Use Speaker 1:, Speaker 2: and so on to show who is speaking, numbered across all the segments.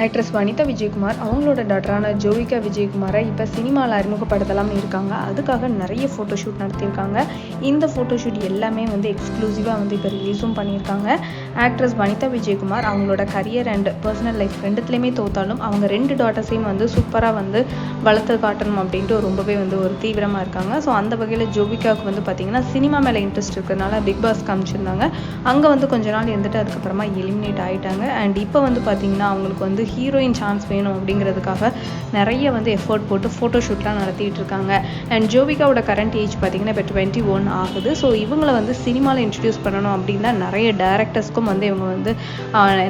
Speaker 1: Actress Vanitha Vijayakumar அவங்களோட டாட்டரான ஜோவிகா விஜயகுமாரை இப்போ சினிமாவில் அறிமுகப்படுத்தலாம்னு இருக்காங்க. அதுக்காக நிறைய ஃபோட்டோஷூட் நடத்தியிருக்காங்க. இந்த ஃபோட்டோஷூட் எல்லாமே வந்து எக்ஸ்க்ளூசிவாக வந்து இப்போ ரிலீஸும் பண்ணியிருக்காங்க. ஆக்ட்ரஸ் வனிதா விஜயகுமார் அவங்களோட கரியர் அண்ட் பர்சனல் லைஃப் ரெண்டுத்துலேயுமே தோத்தாலும் அவங்க ரெண்டு டாட்டர்ஸையும் வந்து சூப்பராக வந்து வளர்த்து காட்டணும் அப்படின்ட்டு ரொம்பவே வந்து ஒரு தீவிரமாக இருக்காங்க. ஸோ அந்த வகையில் ஜோவிகாவுக்கு வந்து பார்த்திங்கன்னா சினிமா மேலே இன்ட்ரெஸ்ட் இருக்கிறதுனால பிக் பாஸ் காமிச்சிருந்தாங்க. அங்கே வந்து கொஞ்ச நாள் இருந்துட்டு அதுக்கப்புறமா எலிமினேட் ஆகிட்டாங்க அண்ட் இப்போ வந்து பார்த்திங்கன்னா அவங்களுக்கு வந்து ஹீரோயின் சான்ஸ் வேணும் அப்படிங்கிறதுக்காக நிறைய வந்து எஃபர்ட் போட்டு ஃபோட்டோஷூட்லாம் நடத்திட்டு இருக்காங்க. அண்ட் ஜோவிகாவோட கரண்ட் ஏஜ் பார்த்தீங்கன்னா இப்போ டுவெண்ட்டி ஒன் ஆகுது. ஸோ இவங்களை வந்து சினிமாவில் இன்ட்ரடியூஸ் பண்ணணும் அப்படின்னா நிறைய டேரக்டர்ஸ்க்கும் வந்து இவங்க வந்து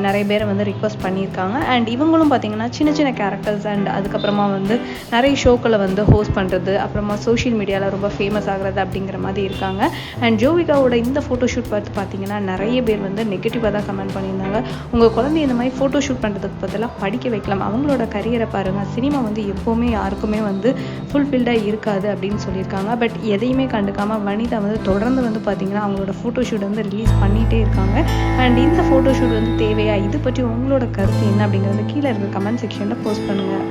Speaker 1: நிறைய பேரை வந்து ரிக்வஸ்ட் பண்ணியிருக்காங்க. அண்ட் இவங்களும் பார்த்தீங்கன்னா சின்ன சின்ன கேரக்டர்ஸ் அண்ட் அதுக்கப்புறமா வந்து நிறைய ஷோக்களை வந்து ஹோஸ்ட் பண்ணுறது அப்புறமா சோஷியல் மீடியாவில் ரொம்ப ஃபேமஸ் ஆகிறது அப்படிங்கிற மாதிரி இருக்காங்க. அண்ட் ஜோவிகாவோட இந்த ஃபோட்டோஷூட் பார்த்து பார்த்தீங்கன்னா நிறைய பேர் வந்து நெகட்டிவாக தான் கமெண்ட் பண்ணியிருந்தாங்க. உங்கள் குழந்தை இந்த மாதிரி ஃபோட்டோ ஷூட் பண்ணுறதுக்கு அவங்களெல்லாம் படிக்க வைக்கலாம். அவங்களோட கரியரை பாருங்கள் சினிமா வந்து எப்போவுமே யாருக்குமே வந்து ஃபுல்ஃபில்டாக இருக்காது அப்படின்னு சொல்லியிருக்காங்க. பட் எதையுமே கண்டுக்காமல் வனிதா வந்து தொடர்ந்து வந்து பார்த்தீங்கன்னா அவங்களோட ஃபோட்டோஷூட் வந்து ரிலீஸ் பண்ணிகிட்டே இருக்காங்க. அண்ட் இந்த ஃபோட்டோஷூட் வந்து தேவையா? இது பற்றி உங்களோட கருத்து என்ன அப்படிங்கிறது கீழே இருக்க கமெண்ட் செக்ஷனில் போஸ்ட் பண்ணுங்கள்